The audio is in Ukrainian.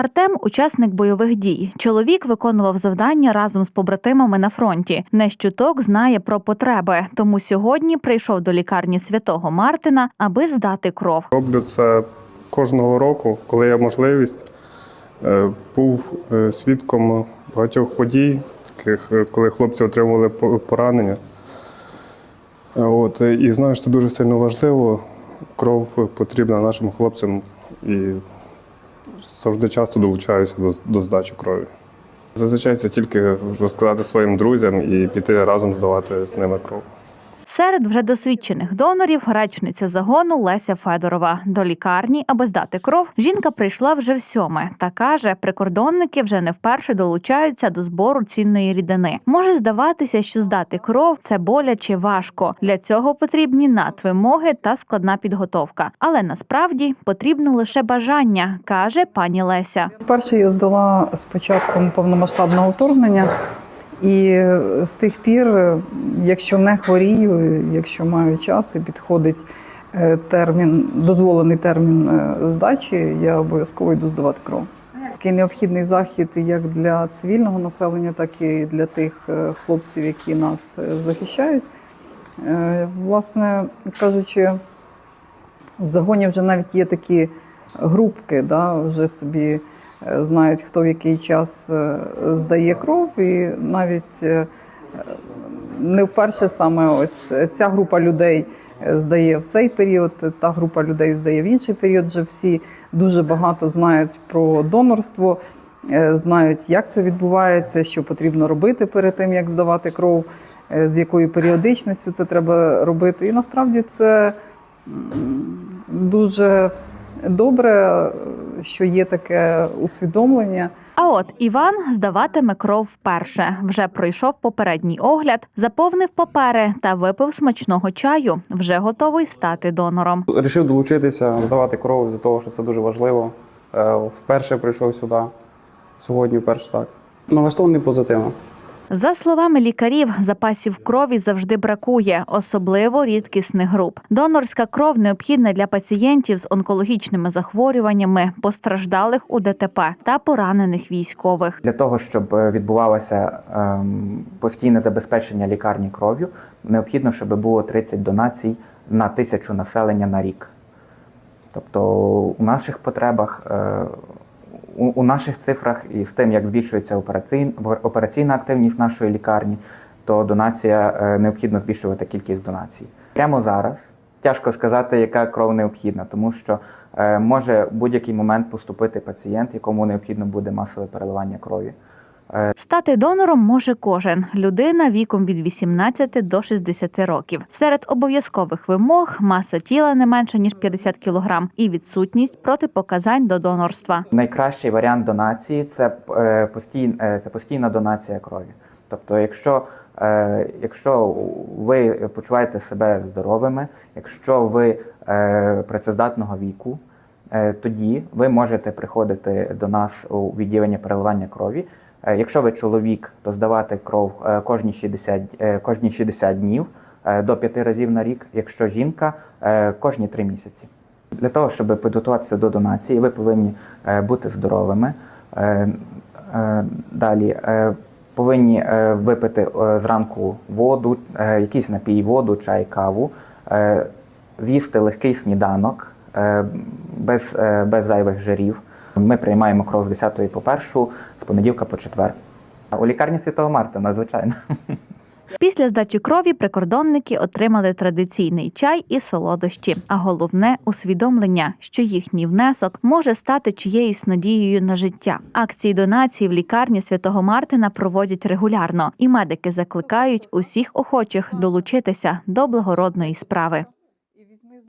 Артем учасник бойових дій. Чоловік виконував завдання разом з побратимами на фронті. Не щуток знає про потреби, тому сьогодні прийшов до лікарні святого Мартина, аби здати кров. Роблю це кожного року, коли є можливість. Е, Був е, свідком багатьох подій, таких, е, коли хлопці отримували поранення. От, і знаю, що це дуже сильно важливо. Кров потрібна нашим хлопцям і завжди часто долучаюся до, до здачі крові. Зазвичай це тільки розказати своїм друзям і піти разом здавати з ними кров. Серед вже досвідчених донорів речниця загону Леся Федорова. До лікарні, аби здати кров, жінка прийшла вже в сьоме та каже, прикордонники вже не вперше долучаються до збору цінної рідини. Може здаватися, що здати кров це боляче важко. Для цього потрібні надвимоги та складна підготовка. Але насправді потрібно лише бажання, каже пані Леся. Перше я здала з початком повномасштабного вторгнення, і з тих пір, якщо не хворію, якщо маю час і підходить е, термін, дозволений термін е, здачі, я обов'язково йду здавати кров. Такий необхідний захід як для цивільного населення, так і для тих е, хлопців, які нас е, захищають. Е, Власне кажучи, в загоні вже навіть є такі групки, да, вже собі е, знають, хто в який час е, здає кров, і навіть е, не вперше саме ось ця група людей е, здає в цей період, та група людей здає в інший період. Вже всі дуже багато знають про донорство, знають, як це відбувається, що потрібно робити перед тим, як здавати кров, з якою періодичністю це треба робити. І насправді це дуже добре, що є таке усвідомлення. А от Іван здаватиме кров вперше. Вже пройшов попередній огляд, заповнив папери та випив смачного чаю. Вже готовий стати донором. Рішив долучитися, здавати кров з того, що це дуже важливо. Е, Вперше прийшов сюди. Сьогодні вперше так. Налаштований позитивно. За словами лікарів, запасів крові завжди бракує, особливо рідкісних груп. Донорська кров необхідна для пацієнтів з онкологічними захворюваннями, постраждалих у ДТП та поранених військових. Для того, щоб е, відбувалося ем, постійне забезпечення лікарні кров'ю, необхідно, щоб було 30 донацій на тисячу населення на рік. Тобто у наших потребах, е, у, у наших цифрах і з тим, як збільшується операційна, операційна активність нашої лікарні, то донація е, необхідно збільшувати кількість донацій. Прямо зараз тяжко сказати, яка кров необхідна, тому що е, може в будь-який момент поступити пацієнт, якому необхідно буде масове переливання крові. Стати донором може кожен людина віком від 18 до 60 років. Серед обов'язкових вимог маса тіла не менше ніж 50 кг і відсутність протипоказань до донорства. Найкращий варіант донації це, е, е, це постійна донація крові. Тобто, якщо, е, якщо ви почуваєте себе здоровими, якщо ви працездатного віку, тоді ви можете приходити до нас у відділення переливання крові. Е, Якщо ви чоловік, то здавати кров е, кожні 60, е, кожні 60 днів до 5 разів на рік. Якщо жінка, кожні 3 місяці. Для того, щоб підготуватися до донації, ви повинні бути здоровими. Далі повинні випити зранку воду, якийсь напій, воду, чай, каву, з'їсти легкий сніданок без, без зайвих жирів. Ми приймаємо кров з 10 по 1, з понеділка по четвер. У лікарні Святого Марта, звичайно. Після здачі крові прикордонники отримали традиційний чай і солодощі, а головне усвідомлення, що їхній внесок може стати чиєюсь надією на життя. Акції донації в лікарні святого Мартина проводять регулярно, і медики закликають усіх охочих долучитися до благородної справи.